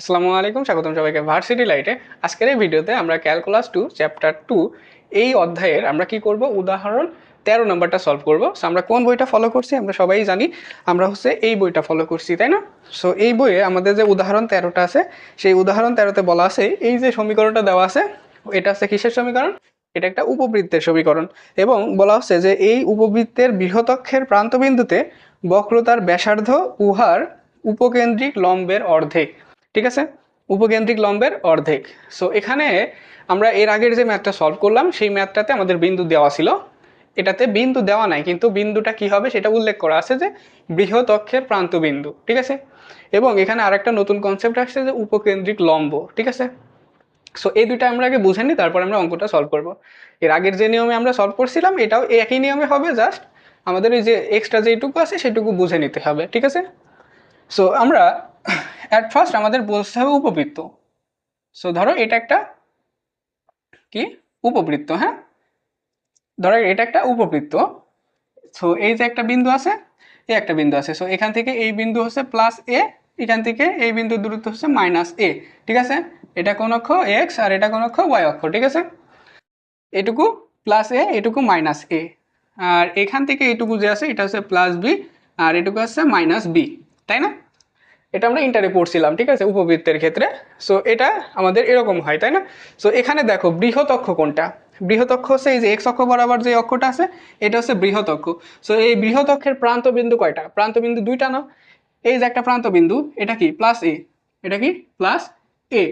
আসসালামু আলাইকুম, স্বাগতম সবাইকে ভার্সিটি লাইটে আজকের এই ভিডিওতে আমরা ক্যালকুলাস টু চ্যাপ্টার টু এই অধ্যায়ের আমরা কি করব? উদাহরণ তেরো নম্বরটা সলভ করব। সো আমরা কোন বইটা ফলো করছি? আমরা সবাই জানি, আমরা হচ্ছে এই বইটা ফলো করছি, তাই না? সো এই বইয়ে আমাদের যে উদাহরণ তেরোটা আছে, সেই উদাহরণ তেরোতে বলা আছে, এই যে সমীকরণটা দেওয়া আছে, এটা আছে কিসের সমীকরণ? এটা একটা উপবৃত্তের সমীকরণ। এবং বলা হচ্ছে যে এই উপবৃত্তের বৃহতক্ষের প্রান্তবিন্দুতে বক্রতার ব্যাসার্ধ উহার উপকেন্দ্রিক লম্বের অর্ধেক। ঠিক আছে? উপকেন্দ্রিক লম্বের অর্ধেক। সো এখানে আমরা এর আগের যে ম্যাথটা সলভ করলাম, সেই ম্যাথটাতে আমাদের বিন্দু দেওয়া ছিল। এটাতে বিন্দু দেওয়া নাই, কিন্তু বিন্দুটা কি হবে সেটা উল্লেখ করা আছে যে বৃহৎ অক্ষের প্রান্ত বিন্দু, ঠিক আছে? এবং এখানে আরেকটা নতুন কনসেপ্ট আসছে যে উপকেন্দ্রিক লম্ব, ঠিক আছে? সো এই দুইটা আমরা আগে বুঝে নিই, তারপর আমরা অঙ্কটা সলভ করব। এর আগের যে নিয়মে আমরা সলভ করছিলাম, এটাও একই নিয়মে হবে জাস্ট আমাদের ওই যে এক্সট্রা যেটুকু আছে, সেটুকু বুঝে নিতে হবে, ঠিক আছে? সো আমরা অ্যাট ফার্স্ট আমাদের বলতে হবে উপবৃত্ত। সো ধরো এটা একটা কি? উপবৃত্ত হ্যাঁ? ধরো এটা একটা উপবৃত্ত। সো এই যে একটা বিন্দু আছে এই একটা বিন্দু আছে। সো এখান থেকে এই বিন্দু হচ্ছে প্লাস এ এখান থেকে এই বিন্দুর দূরত্ব হচ্ছে মাইনাস এ ঠিক আছে? এটা কোন অক্ষ? এক্স আর এটা কোন অক্ষ? ওয়াই অক্ষ, ঠিক আছে? এটুকু প্লাস এ এটুকু মাইনাস এ আর এখান থেকে এটুকু যে আছে, এটা হচ্ছে প্লাস বি আর এটুকু হচ্ছে মাইনাস বি তাই না? এটা আমরা ইন্টারে পড়ছিলাম, ঠিক আছে? উপবৃত্তের ক্ষেত্রে। সো এটা আমাদের এরকম হয়, তাই না? সো এখানে দেখো, বৃহৎ অক্ষ কোনটা? বৃহৎ অক্ষ হচ্ছে এই যে এক্স অক্ষ বরাবর যে অক্ষটা আছে, এটা হচ্ছে বৃহৎ অক্ষ। সো এই বৃহৎ অক্ষের প্রান্ত বিন্দু কয়টা? প্রান্ত বিন্দু দুইটা না? এই যে একটা প্রান্ত বিন্দু এটা কি? প্লাস এ এটা কি? প্লাস এ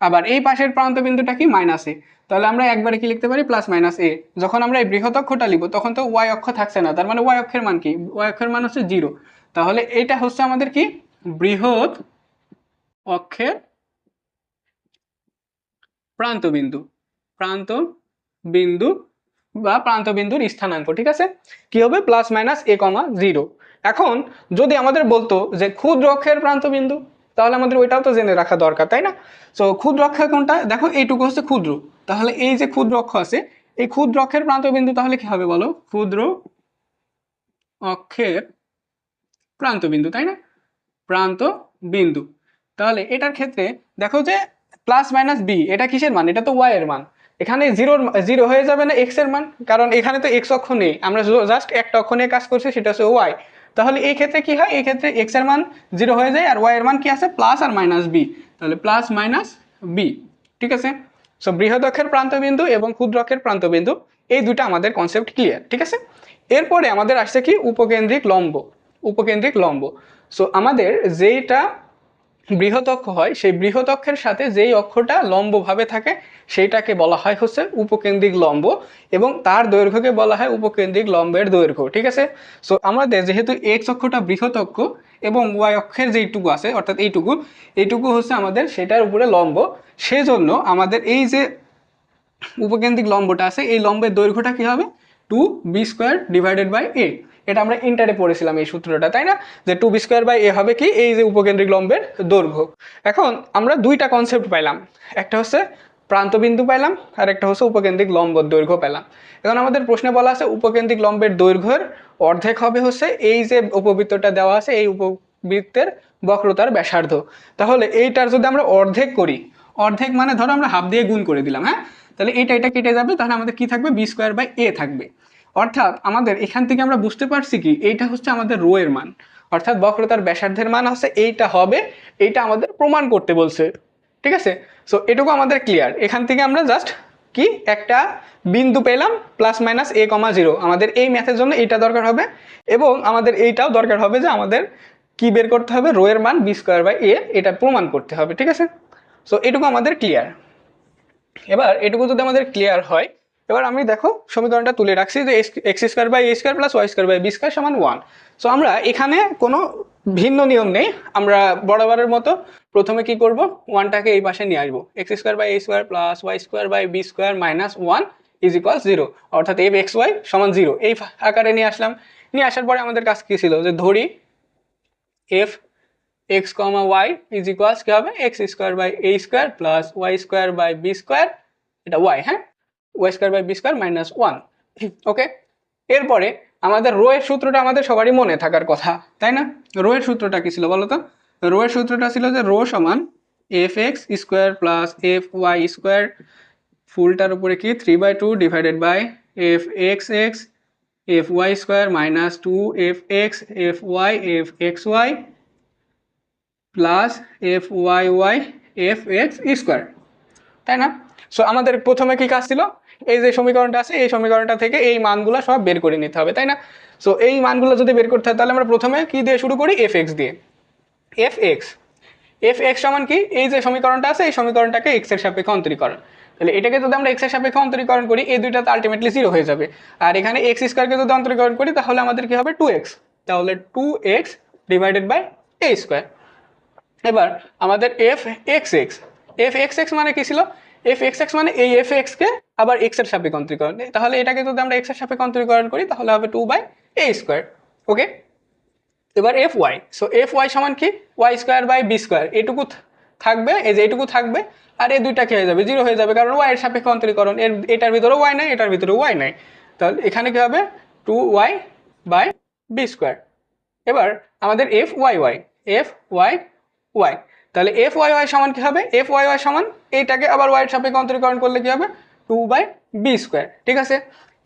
আবার এই পাশের প্রান্ত বিন্দুটা কি? মাইনাস এ তাহলে আমরা একবারে কি লিখতে পারি? প্লাস মাইনাস এ যখন আমরা এই বৃহৎ অক্ষটা লিখব, তখন তো ওয়াই অক্ষ থাকছে না। তার মানে ওয়াই অক্ষের মান কি? ওয়াই অক্ষের মান হচ্ছে জিরো তাহলে এটা হচ্ছে আমাদের কি? বৃহৎ অক্ষের প্রান্ত বিন্দু প্রান্ত বিন্দু বা প্রান্ত বিন্দুর স্থানাঙ্ক, ঠিক আছে? কি হবে? Plus minus A comma zero এখন যদি আমাদের বলতো যে ক্ষুদ্র অক্ষের প্রান্ত বিন্দু তাহলে আমাদের ওইটাও তো জেনে রাখা দরকার, তাই না? সো ক্ষুদ্র অক্ষের কোনটা? দেখো, এইটুকু হচ্ছে ক্ষুদ্র। তাহলে এই যে ক্ষুদ্র অক্ষ আছে, এই ক্ষুদ্র অক্ষের প্রান্ত বিন্দু তাহলে কি হবে বলো? ক্ষুদ্র অক্ষের প্রান্ত বিন্দু তাই না? প্রান্ত বিন্দু। তাহলে এটার ক্ষেত্রে দেখো যে প্লাস মাইনাস বি এটা কিসের মান? এটা তো ওয়াই এর মান। এখানে জিরোর জিরো হয়ে যাবে না এক্সের মান, কারণ এখানে তো এক্স অক্ষ নেই। আমরা জাস্ট একটা অক্ষ নিয়ে কাজ করছি, সেটা হচ্ছে ওয়াই তাহলে এই ক্ষেত্রে কি হয়? এই ক্ষেত্রে এক্সের মান জিরো হয়ে যায়, আর ওয়াই এর মান কি আছে? প্লাস আর মাইনাস বি তাহলে প্লাস মাইনাস বি ঠিক আছে? সো বৃহৎ অক্ষের প্রান্তবিন্দু এবং ক্ষুদ্র অক্ষের প্রান্তবিন্দু, এই দুটো আমাদের কনসেপ্ট ক্লিয়ার ঠিক আছে? এরপরে আমাদের আসছে কি? উপকেন্দ্রিক লম্ব। উপকেন্দ্রিক লম্ব। সো আমাদের যেইটা বৃহৎ অক্ষ হয়, সেই বৃহৎ অক্ষের সাথে যেই অক্ষটা লম্বভাবে থাকে, সেইটাকে বলা হয় হচ্ছে উপকেন্দ্রিক লম্ব এবং তার দৈর্ঘ্যকে বলা হয় উপকেন্দ্রিক লম্বের দৈর্ঘ্য, ঠিক আছে? সো আমাদের যেহেতু এক্স অক্ষটা বৃহৎ অক্ষ এবং ওয়াই অক্ষের যেইটুকু আছে, অর্থাৎ এইটুকু এইটুকু হচ্ছে আমাদের সেটার উপরে লম্ব, সেজন্য আমাদের এই যে উপকেন্দ্রিক লম্বটা আছে, এই লম্বের দৈর্ঘ্যটা কি হবে? Two B square divided by A এটা আমরা ইন্টারে পড়েছিলাম এই সূত্রটা, তাই না? যে two B square by A হবে কি? এই যে উপকেন্দ্রিক লম্বের দৈর্ঘ্য। এখন আমরা দুইটা কনসেপ্ট পাইলাম। একটা হচ্ছে প্রান্তবিন্দু পাইলাম আর একটা হচ্ছে উপকেন্দ্রিক লম্বর দৈর্ঘ্য পেলাম এখন আমাদের প্রশ্নে বলা আছে উপকেন্দ্রিক লম্বের দৈর্ঘ্যের অর্ধেক হবে হচ্ছে এই যে উপবৃত্তটা দেওয়া আছে, এই উপবৃত্তের বক্রতার ব্যাসার্ধ। তাহলে এইটার যদি আমরা অর্ধেক করি, অর্ধেক মানে ধরো আমরা হাফ দিয়ে গুণ করে দিলাম হ্যাঁ? তাহলে এইটা, এটা কেটে যাবে, তাহলে আমাদের কি থাকবে? বি স্কোয়ার বাই এ থাকবে। অর্থাৎ আমাদের এখান থেকে আমরা বুঝতে পারছি কি, এইটা হচ্ছে আমাদের রো এর মান। অর্থাৎ বক্রতার ব্যাসার্ধের মান হচ্ছে এইটা হবে, এইটা আমাদের প্রমাণ করতে বলছে। ঠিক আছে? সো এটুকু আমাদের ক্লিয়ার এখান থেকে আমরা জাস্ট কি, একটা বিন্দু পেলাম plus minus A comma zero আমাদের এই ম্যাথের জন্য এইটা দরকার হবে এবং আমাদের এইটাও দরকার হবে যে আমাদের কি বের করতে হবে, রো এর মান বি স্কোয়ার বাই এ এটা প্রমাণ করতে হবে। ঠিক আছে? সো এটুকু আমাদের ক্লিয়ার এবার, এটুকু যদি আমাদের ক্লিয়ার হয় এবার আমি দেখো সমীকরণটা তুলে রাখছি যে X square by A square plus Y square by B square সমান ওয়ান। সো আমরা এখানে কোনো ভিন্ন নিয়ম নেই। আমরা বরাবরের মতো প্রথমে কি করব? ওয়ানটাকে এই পাশে নিয়ে আসব। X square by A square plus Y square by B square minus one is equal zero. অর্থাৎ এফ এক্স ওয়াই সমান জিরো। এই আকারে নিয়ে আসলাম। নিয়ে আসার পরে আমাদের কাজ কী ছিল? যে ধরি F X comma Y is equals কী হবে? X square by A square plus Y square by B square. এটা ওয়াই হ্যাঁ? Y square by B square minus one. Okay? এরপরে আমাদের রো এর সূত্রটা আমাদের সবারই মনে থাকার কথা, তাই না? রো এর সূত্রটা কি ছিল বলো তো? রো এর সূত্রটা ছিল যে রো সমান F X square plus F Y square ফুলটার উপরে কি? Three by two divided by F X X, F Y square minus two F X, F Y, F X Y plus F Y Y F X square. তাই না? So আমাদের প্রথমে কি কাজ ছিল? এই যে সমীকরণটা আছে, এই সমীকরণটা থেকে এই মানগুলো সব বের করে নিতে হবে, তাই না? সো এই মানগুলো যদি বের করতে হয়, তাহলে আমরা প্রথমে কি দিয়ে শুরু করি? এফ এক্স দিয়ে। এফ এক্স এফ এক্স সমান কি? এই যে সমীকরণটা আছে, এই সমীকরণটাকে এক্সের সাপেক্ষে অন্তরীকরণ। তাহলে এটাকে যদি আমরা এক্সের সাপেক্ষে অন্তরীকরণ করি, এই দুইটা তো আলটিমেটলি জিরো হয়ে যাবে। আর এখানে এক্স স্কোয়ারকে যদি অন্তরীকরণ করি, তাহলে আমাদের কি হবে? টু এক্স তাহলে two X divided by A square এবার আমাদের F X X F X X মানে কি ছিল? এফ এক্স এক্স মানে এই এফ এক্সকে আবার এক্সের সাপেক্ষে অন্তরীকরণ। তাহলে এটাকে যদি আমরা এক্সের সাপেক্ষে অন্তরীকরণ করি, তাহলে হবে two by A square okay এবার F Y so F Y সমান কি? Y square by B square এটুকু থাকবে, এই যে এটুকু থাকবে, আর এই দুইটা কি হয়ে যাবে? জিরো হয়ে যাবে, কারণ ওয়াই এর সাপেক্ষে অন্তরীকরণ, এর, এটার ভিতরে ওয়াই নাই, এটার ভিতরে ওয়াই নাই। তাহলে এখানে কি হবে? Two Y by B square এবার আমাদের F Y Y F Y Y তাহলে এফ ওয়াই ওয়াই সমান কি হবে? এফ ওয়াই ওয়াই সমান এইটাকে আবার ওয়াইয়ের সাপেক্ষে অন্তরীকরণ করলে কি হবে? টু বাই বি স্কোয়ার ঠিক আছে?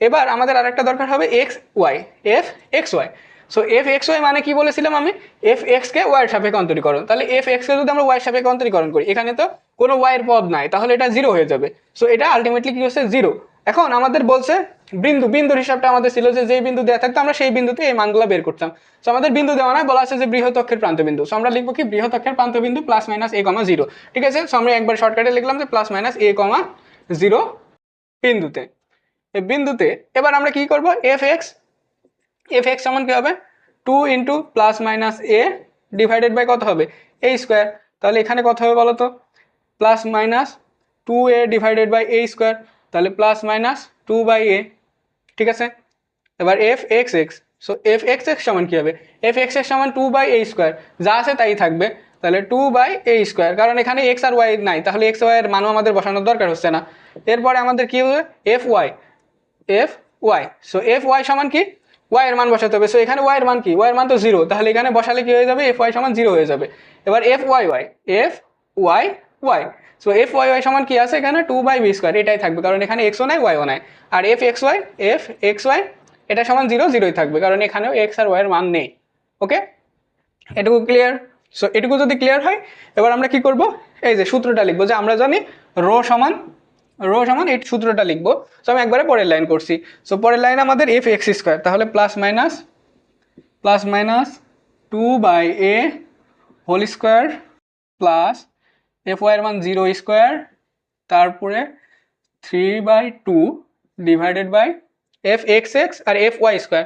এবার আমাদের আরেকটা দরকার হবে X Y F X Y so F X Y মানে কি বলেছিলাম আমি? এফ এক্সকে ওয়াইয়ের সাপেক্ষে অন্তরীকরণ। তাহলে এফ এক্সকে যদি আমরা ওয়াইয়ের সাপেক্ষে অন্তরীকরণ করি, এখানে তো কোনো ওয়াইয়ের পদ নাই, তাহলে এটা জিরো হয়ে যাবে। সো এটা আলটিমেটলি কি হচ্ছে? জিরো এখন আমাদের বলছে বিন্দু, বিন্দুর হিসাবটা আমাদের ছিল যে যেই বিন্দু দেওয়া থাকতো আমরা সেই বিন্দুতে এই মানগুলো বের করতাম। সো আমাদের বিন্দু দেওয়া নয় বলা আছে যে বৃহৎ অক্ষের প্রান্ত বিন্দু। সো আমরা লিখব কি বৃহৎ অক্ষের প্রান্ত বিন্দু plus minus A comma zero ঠিক আছে? সো আমরা একবার শর্টকাটে লিখলাম যে plus minus A comma zero বিন্দুতে। এই বিন্দুতে এবার আমরা কি করব? এফ এক্স এফ এক্স সমান কি হবে? Two into plus minus A divided by কত হবে? এ স্কোয়ার তাহলে এখানে কত হবে বলো তো plus minus two A divided by A square তাহলে plus minus two by A ঠিক আছে? এবার F X X so F X X সমান কী হবে? এফ এক্স এক্স সমান টু বাই এ স্কোয়ার যা আছে তাই থাকবে। তাহলে টু বাই এ স্কোয়ার কারণ এখানে এক্স আর ওয়াই নাই, তাহলে এক্স ওয়াই এর মানও আমাদের বসানোর দরকার হচ্ছে না। এরপরে আমাদের কী হবে? F Y F Y so F Y সমান কি? ওয়াই এর মান বসাতে হবে। সো এখানে ওয়াই এর মান কি? ওয়াই এর মান তো জিরো তাহলে এখানে বসালে কি হয়ে যাবে? এফ ওয়াই সমান জিরো হয়ে যাবে। এবার F Y Y F Y Y so F Y Y সমান কি আছে এখানে? টু বাই বি স্কোয়ার এটাই থাকবে। কারণ এখানে এক্সও নাই ওয়াইও নাই। আর F X Y F X Y এটা সমান জিরো জিরোই থাকবে। কারণ এখানেও এক্স আর ওয়াই এর মান নেই। ওকে এটুকু ক্লিয়ার সো এটুকু যদি ক্লিয়ার হয়, এবার আমরা কি করব? এই যে সূত্রটা লিখব। যে আমরা জানি রো সমান রো সমান এই সূত্রটা লিখব। সো আমি একবারে পরের লাইন করছি। সো পরের লাইন আমাদের এফ এক্স স্কোয়ার তাহলে plus minus plus minus two by A whole square plus F ওয়াইয়ের মান জিরো স্কোয়ার তারপরে three by two divided by F X X R F Y square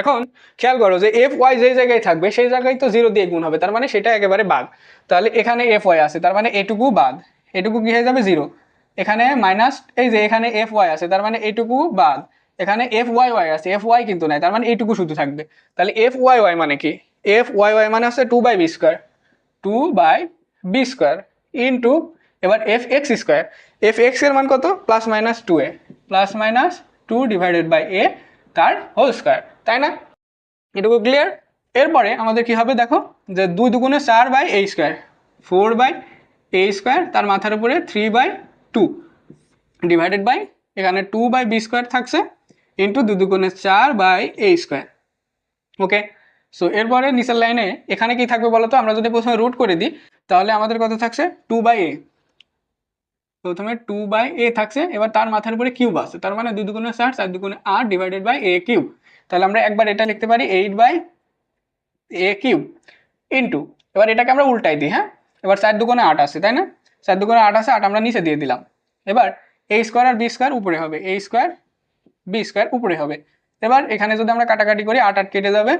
এখন খেয়াল করো যে এফ ওয়াই যে জায়গায় থাকবে, সেই জায়গায় তো জিরো দিয়ে গুণ হবে, তার মানে সেটা একেবারে বাদ। তাহলে এখানে এফ ওয়াই আছে, তার মানে এটুকু বাদ। এটুকু কি হয়ে যাবে? জিরো এখানে মাইনাস এই যে এখানে এফ ওয়াই আছে, তার মানে এটুকু বাদ। এখানে এফ ওয়াই ওয়াই আছে এফ ওয়াই কিন্তু নাই, তার মানে এইটুকু শুধু থাকবে। তাহলে এফ ওয়াই ওয়াই মানে কি? এফ ওয়াই ওয়াই মানে হচ্ছে two by B square two by B square into এবার এফ এক্স স্কোয়ার এফ এক্সের মান কত? Plus minus two A plus minus two divided by A তার হোল স্কোয়ার তাই না? এটুকু ক্লিয়ার এরপরে আমাদের কি হবে দেখো, যে দুই দুগুণে চার by A square four by A square তার মাথার উপরে three by two divided by এখানে টু বাই বি স্কোয়ার থাকছে ইন্টু দু দুগুণে চার by A square okay so এরপরে নিচের লাইনে এখানে কি থাকবে বলো তো আমরা যদি প্রথমে রুট করে দিই তাহলে আমাদের কত থাকছে? টু বাই এ প্রথমে টু বাই এ থাকছে, এবার তার মাথার উপরে কিউব আছে। তার মানে দুই দুগুণে চার চার দুগুণে আট ডিভাইডেড বাই এ কিউব তাহলে আমরা একবার এটা লিখতে পারি eight by A cube into এবার এটাকে আমরা উল্টাই দিই হ্যাঁ? এবার চার দুগুণে আট আছে তাই না? চার দুগুণে আট আছে আট আমরা নিচে দিয়ে দিলাম। এবার এ স্কোয়ার আর বি স্কোয়ার উপরে হবে। এ স্কোয়ার বি স্কোয়ার উপরে হবে। এবার এখানে যদি আমরা কাটাকাটি করি, আট আট কেটে যাবে।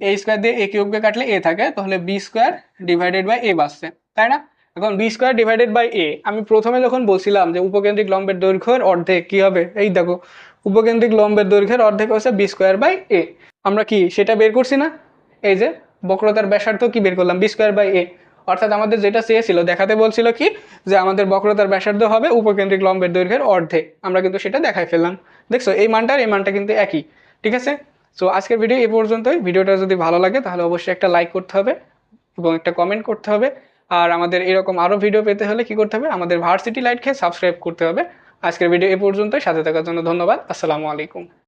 এ স্কোয়ার দিয়ে এ কিউবকে কাটলে এ থাকে, তাহলে B square divided by A বাসছে তাই না? এখন B square divided by A আমি প্রথমে যখন বলছিলাম যে উপকেন্দ্রিক লম্বের দৈর্ঘ্যের অর্ধেক কি হবে? এই দেখো, উপকেন্দ্রিক লম্বের দৈর্ঘ্যের অর্ধেক হচ্ছে বি স্কোয়ার বাই এ আমরা কি সেটা বের করছি না? এই যে, বক্রতার ব্যাসার্ধ কি বের করলাম? বি স্কোয়ার বাই এ অর্থাৎ আমাদের যেটা চেয়েছিল, দেখাতে বলছিল কি? যে আমাদের বক্রতার ব্যাসার্ধ হবে উপকেন্দ্রিক লম্বের দৈর্ঘ্যের অর্ধেক। আমরা কিন্তু সেটা দেখাই ফেললাম। দেখছ, এই মানটা আর এই মানটা কিন্তু একই, ঠিক আছে? সো আজকের ভিডিও এ পর্যন্তই। ভিডিওটা যদি ভালো লাগে, তাহলে অবশ্যই একটা লাইক করতে হবে এবং একটা কমেন্ট করতে হবে। আর আমাদের এরকম আরও ভিডিও পেতে হলে কি করতে হবে? আমাদের ভার্সিটি লাইটকে সাবস্ক্রাইব করতে হবে। আজকের ভিডিও এ পর্যন্তই। সাথে থাকার জন্য ধন্যবাদ। আসসালামু আলাইকুম।